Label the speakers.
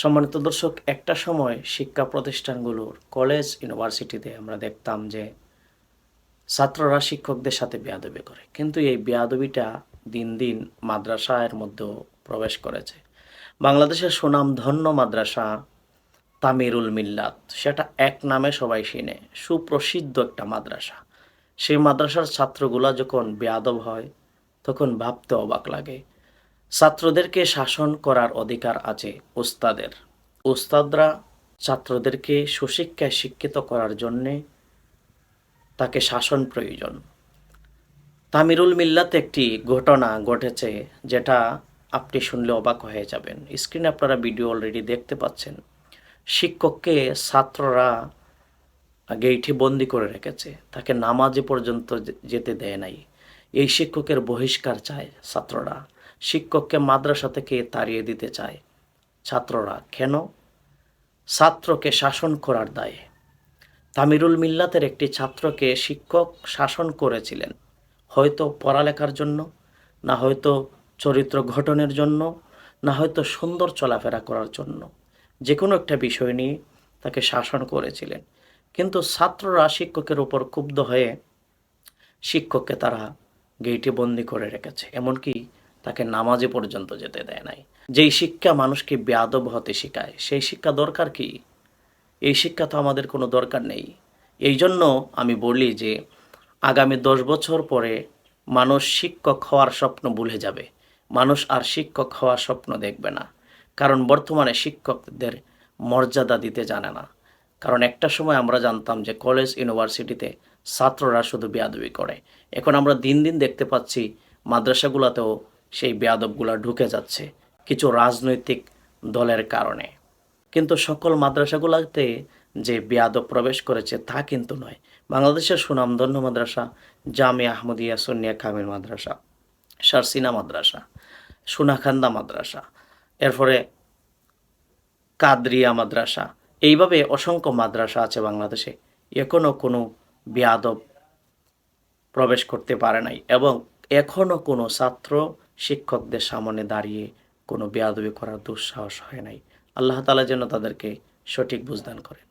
Speaker 1: সম্মানিত দর্শক, একটা সময় শিক্ষা প্রতিষ্ঠানগুলোর কলেজ ইউনিভার্সিটিতে আমরা দেখতাম যে ছাত্ররা শিক্ষকদের সাথে বেয়াদবি করে। কিন্তু এই বেয়াদবিটা দিন দিন মাদ্রাসার মধ্যেও প্রবেশ করেছে। বাংলাদেশের সুনামধন্য মাদ্রাসা তামিরুল মিল্লাত, সেটা এক নামে সবাই চিনে। সুপ্রসিদ্ধ একটা মাদ্রাসা। সেই মাদ্রাসার ছাত্রগুলা যখন বেয়াদব হয়, তখন ভাবতে অবাক লাগে ছাত্রদেরকে শাসন করার অধিকার আছে ওস্তাদের। ওস্তাদরা ছাত্রদেরকে সুশিক্ষায় শিক্ষিত করার জন্যে তাকে শাসন প্রয়োজন। তামিরুল মিল্লাতে একটি ঘটনা ঘটেছে যেটা আপনি শুনলে অবাক হয়ে যাবেন। স্ক্রিনে আপনারা ভিডিও অলরেডি দেখতে পাচ্ছেন। শিক্ষককে ছাত্ররা গেইটে বন্দি করে রেখেছে। তাকে নামাজে পর্যন্ত যেতে দেয় নাই। এই শিক্ষকের বহিষ্কার চায় ছাত্ররা। শিক্ষককে মাদ্রাসা থেকে তাড়িয়ে দিতে চায়। ছাত্ররা কেন? ছাত্রকে শাসন করার দায়ে। তামিরুল মিল্লাতের একটি ছাত্রকে শিক্ষক শাসন করেছিলেন। হয়তো পড়ালেখার জন্য, না হয়তো চরিত্র গঠনের জন্য, না হয়তো সুন্দর চলাফেরা করার জন্য। যে কোনো একটা বিষয় নিয়ে তাকে শাসন করেছিলেন। কিন্তু ছাত্ররা শিক্ষকের উপর ক্ষুব্ধ হয়ে শিক্ষককে তারা গেইটে বন্দি করে রেখেছে। এমনকি তাকে নামাজে পর্যন্ত যেতে দেয় নাই। যেই শিক্ষা মানুষকে বেয়াদব হতে শেখায়, সেই শিক্ষা দরকার কি? এই শিক্ষা তো আমাদের কোনো দরকার নেই। এই জন্য আমি বলি যে, আগামী দশ বছর পরে মানুষ শিক্ষক হওয়ার স্বপ্ন ভুলে যাবে। মানুষ আর শিক্ষক হওয়ার স্বপ্ন দেখবে না। কারণ বর্তমানে শিক্ষকদের মর্যাদা দিতে জানে না। কারণ একটা সময় আমরা জানতাম যে, কলেজ, ইউনিভার্সিটিতে ছাত্ররা শুধু বেয়াদবি করে। এখন আমরা দিন দিন দেখতে পাচ্ছি, মাদ্রাসাগুলোতেও সেই বেয়াদবগুলা ঢুকে যাচ্ছে কিছু রাজনৈতিক দলের কারণে। কিন্তু সকল মাদ্রাসাগুলোতে যে বেয়াদব প্রবেশ করেছে তা কিন্তু নয়। বাংলাদেশের সুনামধন্য মাদ্রাসা জামে আহমদিয়া সুনিয়া কামিল মাদ্রাসা সারসিনা মাদ্রাসা, সুনাখান্দা মাদ্রাসা, এরপরে কাদরিয়া মাদ্রাসা, এইভাবে অসংখ্য মাদ্রাসা আছে বাংলাদেশে। এখনও কোনো বেয়াদব প্রবেশ করতে পারে নাই এবং এখনও কোনো ছাত্র শিক্ষকদের সামনে দাঁড়িয়ে কোনো বেয়াদবি করার দুঃসাহস হয় নাই। আল্লাহ তালা যেন তাদেরকে সঠিক বুঝদান করেন।